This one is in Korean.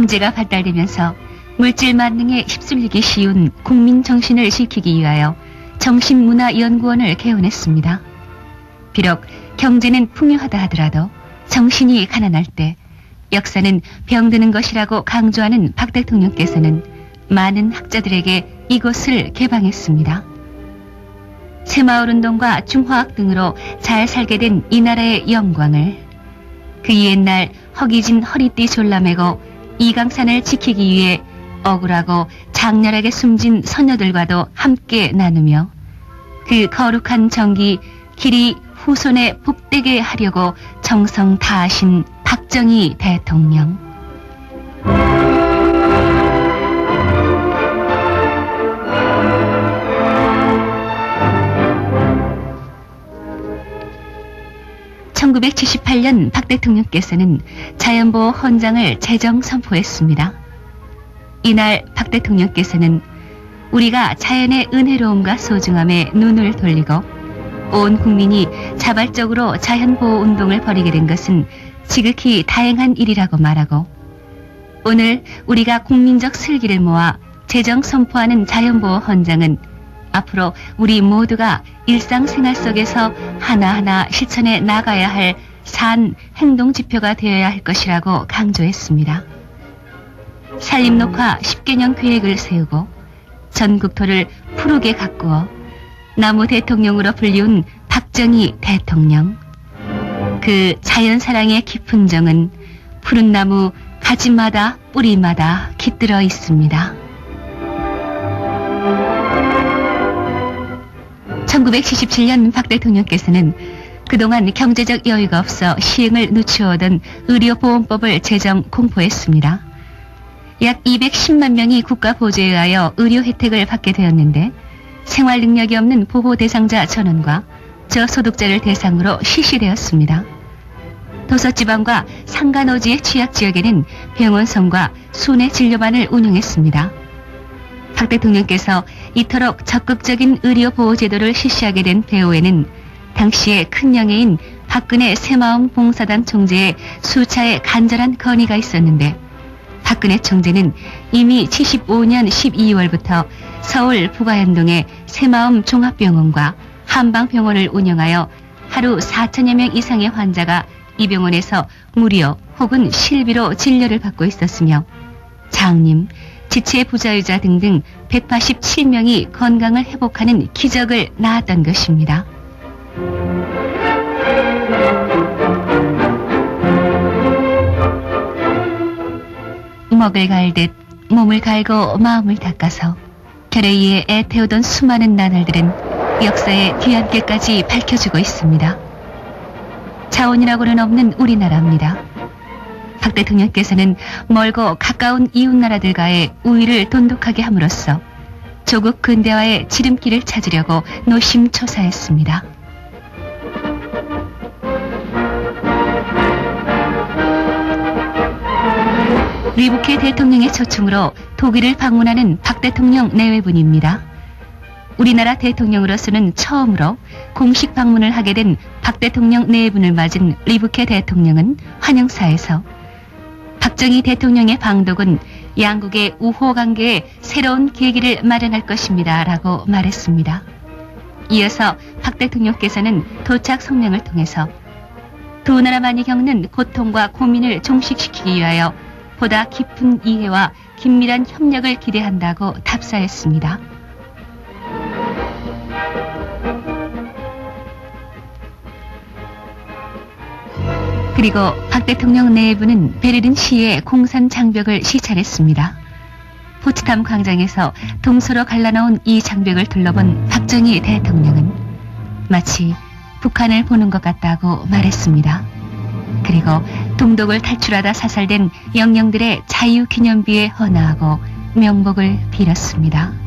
경제가 발달되면서 물질 만능에 휩쓸리기 쉬운 국민 정신을 지키기 위하여 정신문화연구원을 개원했습니다. 비록 경제는 풍요하다 하더라도 정신이 가난할 때 역사는 병드는 것이라고 강조하는 박 대통령께서는 많은 학자들에게 이곳을 개방했습니다. 새마을운동과 중화학 등으로 잘 살게 된 이 나라의 영광을 그 옛날 허기진 허리띠 졸라매고 이강산을 지키기 위해 억울하고 장렬하게 숨진 선녀들과도 함께 나누며 그 거룩한 정기 길이 후손에 복되게 하려고 정성 다하신 박정희 대통령. (1978년) 박 대통령께서는 자연보호 헌장을 제정 선포했습니다. 이날 박 대통령께서는 우리가 자연의 은혜로움과 소중함에 눈을 돌리고 온 국민이 자발적으로 자연보호 운동을 벌이게 된 것은 지극히 다행한 일이라고 말하고 오늘 우리가 국민적 슬기를 모아 제정 선포하는 자연보호 헌장은 앞으로 우리 모두가 일상생활 속에서 하나하나 실천해 나가야 할 산 행동 지표가 되어야 할 것이라고 강조했습니다. 산림 녹화 10개년 계획을 세우고 전국토를 푸르게 가꾸어 나무 대통령으로 불리운 박정희 대통령. 그 자연 사랑의 깊은 정은 푸른 나무 가지마다 뿌리마다 깃들어 있습니다. 1977년 박 대통령께서는 그동안 경제적 여유가 없어 시행을 늦추어오던 의료보험법을 제정 공포했습니다. 약 210만 명이 국가 보조에 의하여 의료 혜택을 받게 되었는데 생활 능력이 없는 보호 대상자 전원과 저소득자를 대상으로 실시되었습니다. 도서지방과 상간오지의 취약지역에는 병원성과 순회 진료반을 운영했습니다. 박 대통령께서 이토록 적극적인 의료 보호 제도를 실시하게 된 배후에는 당시의 큰 영예인 박근혜 새마음 봉사단 총재의 수차의 간절한 건의가 있었는데 박근혜 총재는 이미 75년 12월부터 서울 부가현동의 새마음 종합병원과 한방병원을 운영하여 하루 4천여 명 이상의 환자가 이 병원에서 무료 혹은 실비로 진료를 받고 있었으며 장님, 지체 부자유자 등등 187명이 건강을 회복하는 기적을 낳았던 것입니다. 먹을 갈듯 몸을 갈고 마음을 닦아서 결에 의해 애태우던 수많은 나날들은 역사의 뒤안길까지 밝혀주고 있습니다. 자원이라고는 없는 우리나라입니다. 박 대통령께서는 멀고 가까운 이웃나라들과의 우위를 돈독하게 함으로써 조국 근대화의 지름길을 찾으려고 노심초사했습니다. 리부케 대통령의 초청으로 독일을 방문하는 박 대통령 내외분입니다. 우리나라 대통령으로서는 처음으로 공식 방문을 하게 된 박 대통령 내외분을 맞은 리부케 대통령은 환영사에서 박정희 대통령의 방독은 양국의 우호 관계에 새로운 계기를 마련할 것입니다. 라고 말했습니다. 이어서 박 대통령께서는 도착 성명을 통해서 두 나라만이 겪는 고통과 고민을 종식시키기 위하여 보다 깊은 이해와 긴밀한 협력을 기대한다고 답사했습니다. 그리고 박 대통령 내부는 베르린 시의 공산 장벽을 시찰했습니다. 포츠탐 광장에서 동서로 갈라놓은 이 장벽을 둘러본 박정희 대통령은 마치 북한을 보는 것 같다고 말했습니다. 그리고 동독을 탈출하다 사살된 영령들의 자유기념비에 헌화하고 명복을 빌었습니다.